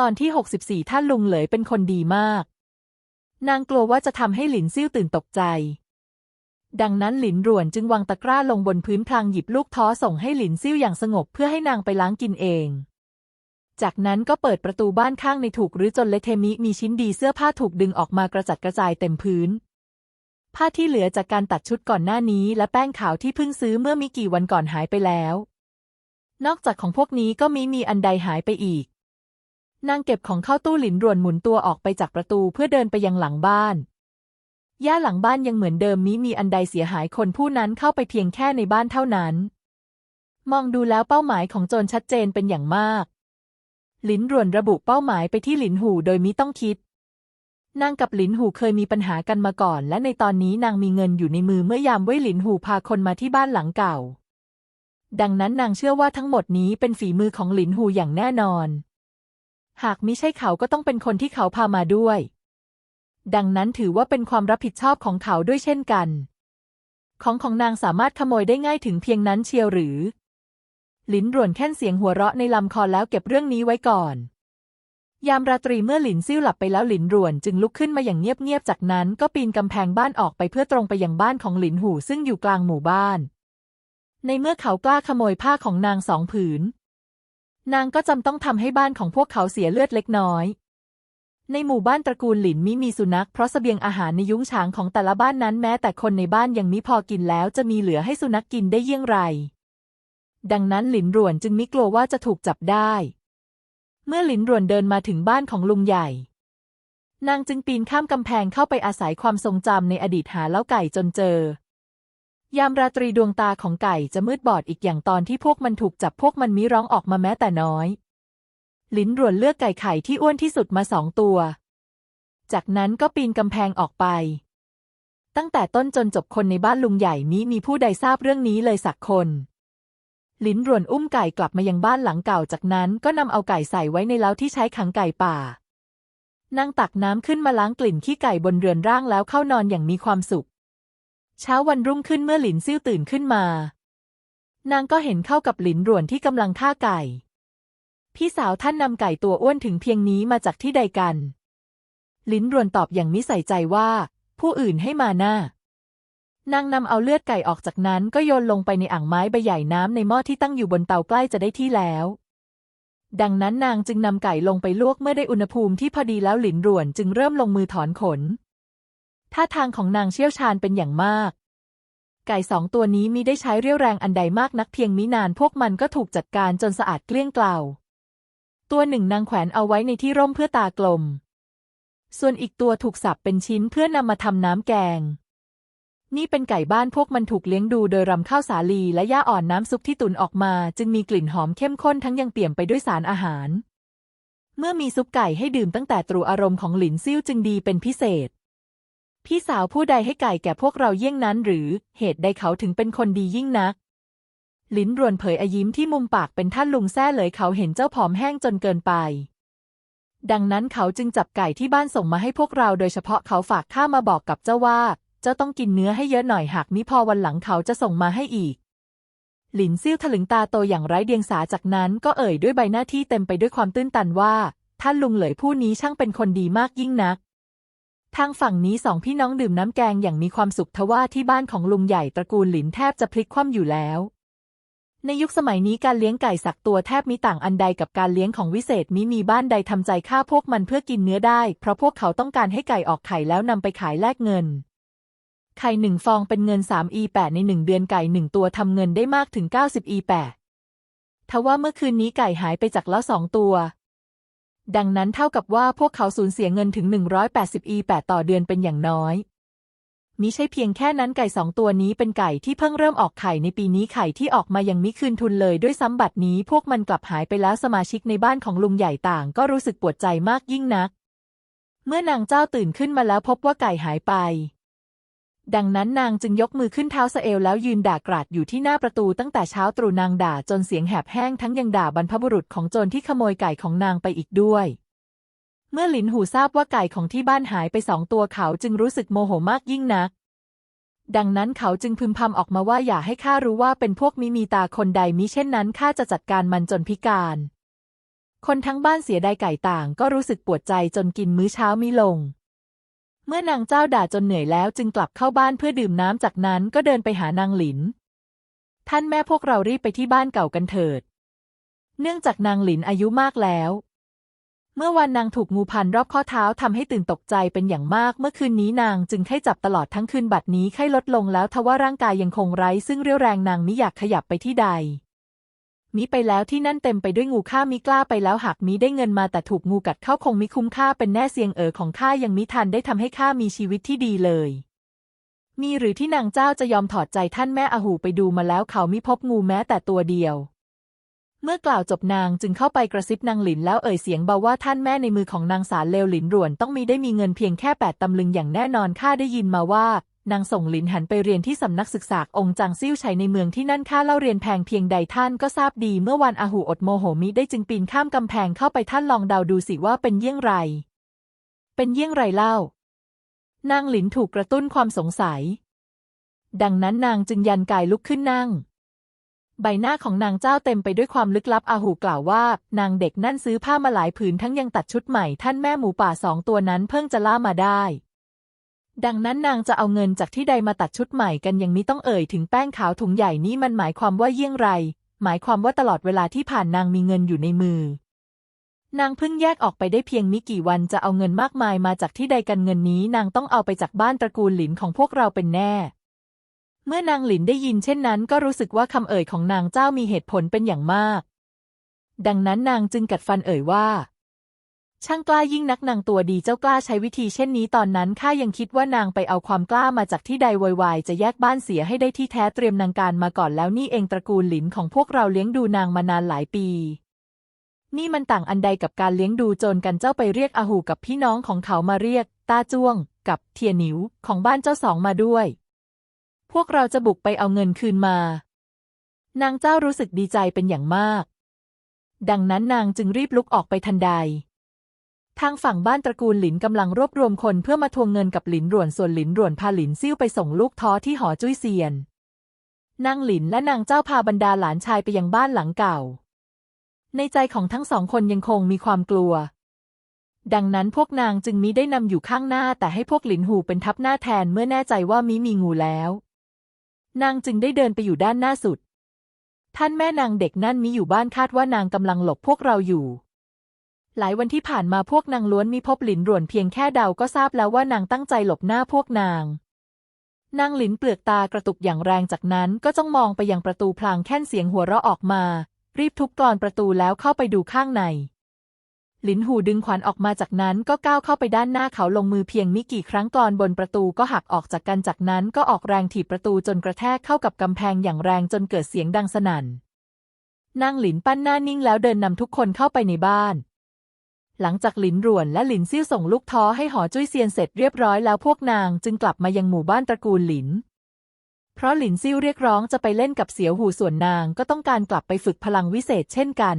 ตอนที่ 64 ท่านลุงเหลยเป็นคนดีมาก นางกลัวว่าจะทำให้หลินซิ่วตื่นตกใจ ดังนั้นหลินหรวนจึงวางตะกร้าลงบนพื้นพลางหยิบลูกท้อส่งให้หลินซิ่วอย่างสงบเพื่อให้นางไปล้างกินเอง จากนั้นก็เปิดประตูบ้านข้างในถูกรื้อจนเละเทมิมีชิ้นดีเสื้อผ้าถูกดึงออกมากระจัดกระจายเต็มพื้นผ้าที่เหลือจากการตัดชุดก่อนหน้านี้ และแป้งขาวที่เพิ่งซื้อเมื่อมีกี่วันก่อนหายไปแล้ว นอกจากของพวกนี้ก็มีมีอันใดหายไปอีก นางเก็บของเข้าตู้หลินรวนหมุนตัวออกไปจากประตูเพื่อเดินไปยังหลังบ้านย่าหลังบ้านยังเหมือนเดิมมิมีอันใดเสียหายคนผู้นั้นเข้าไปเพียงแค่ในบ้านเท่านั้น มองดูแล้วเป้าหมายของโจรชัดเจนเป็นอย่างมาก หลินรวนระบุเป้าหมายไปที่หลินหูโดยมิต้องคิด นางกับหลินหูเคยมีปัญหากันมาก่อน และในตอนนี้นางมีเงินอยู่ในมือเมื่อยามเว่ยหลินหูพาคนมาที่บ้านหลังเก่า ดังนั้นนางเชื่อว่าทั้งหมดนี้เป็นฝีมือของหลินหูอย่างแน่นอน หากมิใช่เขาก็ต้องเป็นคนที่เขาพามาด้วย ดังนั้นถือว่าเป็นความรับผิดชอบของเขาด้วยเช่นกัน ของของนางสามารถขโมยได้ง่ายถึงเพียงนั้นเชียวหรือ หลินร่วนแค่นเสียงหัวเราะในลำคอแล้วเก็บเรื่องนี้ไว้ก่อน ยามราตรีเมื่อหลินซิ่วหลับไปแล้วหลินร่วนจึงลุกขึ้นมาอย่างเงียบๆจากนั้นก็ปีนกำแพงบ้านออกไปเพื่อตรงไปยังบ้านของหลินหูซึ่งอยู่กลางหมู่บ้านในเมื่อเขากล้าขโมยผ้าของนางสองผืน นางก็จำต้องทำให้บ้านของพวกเขาเสียเลือดเล็กน้อย ในหมู่บ้านตระกูลหลินมิมีสุนัขเพราะเสบียงอาหารในยุ้งฉางของแต่ละบ้านนั้นแม้แต่คนในบ้านยังมิพอกินแล้วจะมีเหลือให้สุนัขกกินได้เยี่ยงไร ดังนั้นหลินรวนจึงมิกลัวว่าจะถูกจับได้ เมื่อหลินรวนเดินมาถึงบ้านของลุงใหญ่ นางจึงปีนข้ามกำแพงเข้าไปอาศัยความทรงจำในอดีตหาเล้าไก่จนเจอ ยามราตรีดวงตาของไก่จะมืดบอดอีกอย่างตอนที่พวกมันถูกจับพวกมันมิร้องออกมาแม้แต่น้อย ลิ้นรวนเลือกไก่ไข่ที่อ้วนที่สุดมาสองตัว จากนั้นก็ปีนกำแพงออกไป ตั้งแต่ต้นจนจบคนในบ้านลุงใหญ่มิมีผู้ใดทราบเรื่องนี้เลยสักคนลิ้นรวนอุ้มไก่กลับมายังบ้านหลังเก่าจากนั้นก็นำเอาไก่ใส่ไว้ในเล้าที่ใช้ขังไก่ป่านางตักน้ำขึ้นมาล้างกลิ่นขี้ไก่บนเรือนร่างแล้วเข้านอนอย่างมีความสุข เช้าวันรุ่งขึ้นเมื่อหลินซิ่วตื่นขึ้นมา นางก็เห็นเข้ากับหลินรวนที่กำลังฆ่าไก่ พี่สาวท่านนำไก่ตัวอ้วนถึงเพียงนี้มาจากที่ใดกัน หลินรวนตอบอย่างมิใส่ใจว่า ผู้อื่นให้มาหน้านางนำเอาเลือดไก่ออกจากนั้นก็โยนลงไปในอ่างไม้ใบใหญ่น้ำในหม้อที่ตั้งอยู่บนเตาใกล้จะได้ที่แล้ว ดังนั้นนางจึงนำไก่ลงไปลวกเมื่อได้อุณหภูมิที่พอดีแล้วหลินรวนจึงเริ่มลงมือถอนขน ท่าทางของนางเชี่ยวชาญเป็นอย่างมาก ไก่สองตัวนี้มิได้ใช้เรี่ยวแรงอันใดมากนักเพียงมินานพวกมันก็ถูกจัดการจนสะอาดเกลี้ยงเกล่า ตัวหนึ่งนางแขวนเอาไว้ในที่ร่มเพื่อตากลม ส่วนอีกตัวถูกสับเป็นชิ้นเพื่อนำมาทำน้ำแกง นี่เป็นไก่บ้านพวกมันถูกเลี้ยงดูโดยรำข้าวสาลีและหญ้าอ่อนน้ำซุปที่ตุนออกมา จึงมีกลิ่นหอมเข้มข้นทั้งยังเปี่ยมไปด้วยสารอาหารเมื่อมีซุปไก่ให้ดื่มตั้งแต่ตรูอารมณ์ของหลินซิ่วจึงดีเป็นพิเศษ พี่สาวผู้ใดให้ไก่แก่พวกเราเยี่ยงนั้นหรือ เหตุใดเขาถึงเป็นคนดียิ่งนัก ลิ้นรวนเผยอยิ้มที่มุมปากเป็นท่านลุงแซ่เลยเขาเห็นเจ้าผอมแห้งจนเกินไป ดังนั้นเขาจึงจับไก่ที่บ้านส่งมาให้พวกเราโดยเฉพาะเขาฝากข้ามาบอกกับเจ้าว่า เจ้าต้องกินเนื้อให้เยอะหน่อยหากมิพอวันหลังเขาจะส่งมาให้อีก หลินซิ่วถลึงตาโตอย่างไร้เดียงสาจากนั้นก็เอ่ยด้วยใบหน้าที่เต็มไปด้วยความตื้นตันว่า ท่านลุงเหลยผู้นี้ช่างเป็นคนดีมากยิ่งนัก ทางฝั่งนี้สองพี่น้องดื่มน้ำแกงอย่างมีความสุขทว่าที่บ้านของลุงใหญ่ตระกูลหลินแทบจะพลิกคว่ำอยู่แล้ว ในยุคสมัยนี้การเลี้ยงไก่สักตัวแทบมิต่างอันใดกับการเลี้ยงของวิเศษมิมีบ้านใดทำใจฆ่าพวกมันเพื่อกินเนื้อได้ เพราะพวกเขาต้องการให้ไก่ออกไข่แล้วนำไปขายแลกเงิน ไข่หนึ่งฟองเป็นเงิน3 e 8ในหนึ่งเดือนไก่หนึ่งตัวทำเงินได้มากถึง 90 e 8ทว่าเมื่อคืนนี้ไก่หายไปจากแล้วสองตัว ดังนั้นเท่ากับว่าพวกเขาสูญเสียเงินถึง 180 e 8 ต่อเดือนเป็นอย่างน้อยมิใช่เพียงแค่นั้นไก่สองตัวนี้เป็นไก่ที่เพิ่งเริ่มออกไข่ในปีนี้ไข่ที่ออกมายังมิคืนทุนเลยด้วยซ้ำบัดนี้พวกมันกลับหายไปแล้วสมาชิกในบ้านของลุงใหญ่ต่าง ก็รู้สึกปวดใจมากยิ่งนัก เมื่อนางเจ้าตื่นขึ้นมาแล้วพบว่าไก่หายไป ดังนั้นนางจึงยกมือขึ้นเท้าสเอวแล้วยืนด่ากราดอยู่ที่หน้าประตูตั้งแต่เช้าตรู่นางด่าจนเสียงแหบแห้งทั้งยังด่าบรรพบุรุษของโจรที่ขโมยไก่ของนางไปอีกด้วย เมื่อหลินหูทราบว่าไก่ของที่บ้านหายไปสองตัวเขาจึงรู้สึกโมโหมากยิ่งนัก ดังนั้นเขาจึงพึมพำออกมาว่าอย่าให้ข้ารู้ว่าเป็นพวกมิมีตาคนใดมิเช่นนั้นข้าจะจัดการมันจนพิการ คนทั้งบ้านเสียดายไก่ต่างก็รู้สึกปวดใจจนกินมื้อเช้าม่ลง เมื่อนางเจ้าด่าจนเหนื่อยแล้วจึงกลับเข้าบ้านเพื่อดื่มน้ำจากนั้นก็เดินไปหานางหลิน ท่านแม่พวกเรารีบไปที่บ้านเก่ากันเถิด เนื่องจากนางหลินอายุมากแล้ว เมื่อวันนางถูกงูพันรอบข้อเท้าทำให้ตื่นตกใจเป็นอย่างมาก เมื่อคืนนี้นางจึงไข้จับตลอดทั้งคืนบัดนี้ไข้ลดลงแล้วทว่าร่างกายยังคงไร้ซึ่งเรี่ยวแรงนางมิอยากขยับไปที่ใด มิไปแล้วที่นั่นเต็มไปด้วยงูข้ามิกล้าไปแล้วหากมิได้เงินมาแต่ถูกงูกัดเข้าคงมิคุ้มค่าเป็นแน่เสียงเอ๋อของข้ายังมิทันได้ทำให้ข้ามีชีวิตที่ดีเลยมีหรือที่นางเจ้าจะยอมถอดใจท่านแม่อาหูไปดูมาแล้วเขามิพบงูแม้แต่ตัวเดียว เมื่อกล่าวจบนางจึงเข้าไปกระซิบนางหลินแล้วเอ่ยเสียงเบาว่าท่านแม่ในมือของนางสารเลวหลินหรวนต้องมีได้มีเงินเพียงแค่แปดตำลึงอย่างแน่นอนข้าได้ยินมาว่า นางส่งหลินหันไปเรียนที่สำนักศึกษาองค์จางซิ่วชัยในเมืองที่นั่นค่าเล่าเรียนแพงเพียงใดท่านก็ทราบดีเมื่อวันอาหูอดโมโหมิได้จึงปีนข้ามกำแพงเข้าไปท่านลองเดาดูสิว่าเป็นเยี่ยงไร เป็นเยี่ยงไรเล่านางหลินถูกกระตุ้นความสงสัย ดังนั้นนางจึงยันกายลุกขึ้นนั่ง ใบหน้าของนางเจ้าเต็มไปด้วยความลึกลับอาหูกล่าวว่า นางเด็กนั่นซื้อผ้ามาหลายผืนทั้งยังตัดชุดใหม่ท่านแม่หมูป่าสองตัวนั้นเพิ่งจะล่ามาได้ ดังนั้นนางจะเอาเงินจากที่ใดมาตัดชุดใหม่กันยังมิต้องเอ่ยถึงแป้งขาวถุงใหญ่นี้มันหมายความว่าเยี่ยงไร หมายความว่าตลอดเวลาที่ผ่านนางมีเงินอยู่ในมือ นางเพิ่งแยกออกไปได้เพียงมิกี่วันจะเอาเงินมากมายมาจากที่ใดกันเงินนี้ นางต้องเอาไปจากบ้านตระกูลหลินของพวกเราเป็นแน่ เมื่อนางหลินได้ยินเช่นนั้น ก็รู้สึกว่าคำเอ่ยของนางเจ้ามีเหตุผลเป็นอย่างมาก ดังนั้นนางจึงกัดฟันเอ่ยว่า ช่างกล้ายิ่งนักนางตัวดีเจ้ากล้าใช้วิธีเช่นนี้ตอนนั้นข้ายังคิดว่านางไปเอาความกล้ามาจากที่ใดวอยวายจะแยกบ้านเสียให้ได้ที่แท้เตรียมนางการมาก่อนแล้วนี่เองตระกูลหลินของพวกเราเลี้ยงดูนางมานานหลายปี นี่มันต่างอันใดกับการเลี้ยงดูโจรกันเจ้าไปเรียกอาหูกับพี่น้องของเขามาเรียกตาจ้วง กับเทียหนิวของบ้านเจ้าสองมาด้วย พวกเราจะบุกไปเอาเงินคืนมา นางเจ้ารู้สึกดีใจเป็นอย่างมาก ดังนั้นนางจึงรีบลุกออกไปทันใด ทางฝั่งบ้านตระกูลหลินกำลังรวบรวมคนเพื่อมาทวงเงินกับหลินหรวนส่วนหลินหรวนพาหลินซิ่วไปส่งลูกท้อที่หอจุ้ยเซียน นางหลินและนางเจ้าพาบรรดาหลานชายไปยังบ้านหลังเก่า ในใจของทั้งสองคนยังคงมีความกลัว ดังนั้นพวกนางจึงมิได้นำอยู่ข้างหน้าแต่ให้พวกหลินหูเป็นทับหน้าแทนเมื่อแน่ใจว่ามิมีงูแล้ว นางจึงได้เดินไปอยู่ด้านหน้าสุด ท่านแม่นางเด็กนั่นมิอยู่บ้านคาดว่านางกำลังหลบพวกเราอยู่ หลายวันที่ผ่านมาพวกนางล้วนมีพบหลินหรวนเพียงแค่เดาก็ทราบแล้วว่านางตั้งใจหลบหน้าพวกนาง นางหลินเปลือกตากระตุกอย่างแรงจากนั้นก็จ้องมองไปยังประตูพลางแค่นเสียงหัวเราะออกมา รีบทุบกลอนประตูแล้วเข้าไปดูข้างใน หลินหูดึงขวัญออกมาจากนั้นก็ก้าวเข้าไปด้านหน้าเขาลงมือเพียงมิกี่ครั้งกลอนบนประตูก็หักออกจากกันจากนั้นก็ออกแรงถีบประตูจนกระแทกเข้ากับกำแพงอย่างแรงจนเกิดเสียงดังสนั่นนางหลินปั้นหน้านิ่งแล้วเดินนำทุกคนเข้าไปในบ้าน หลังจากหลินหรวนและหลินซิ่วส่งลูกท้อให้หอจุ้ยเซียนเสร็จเรียบร้อยแล้วพวกนางจึงกลับมายังหมู่บ้านตระกูลหลิน เพราะหลินซิ่วเรียกร้องจะไปเล่นกับเสียวหูส่วนนางก็ต้องการกลับไปฝึกพลังวิเศษเช่นกัน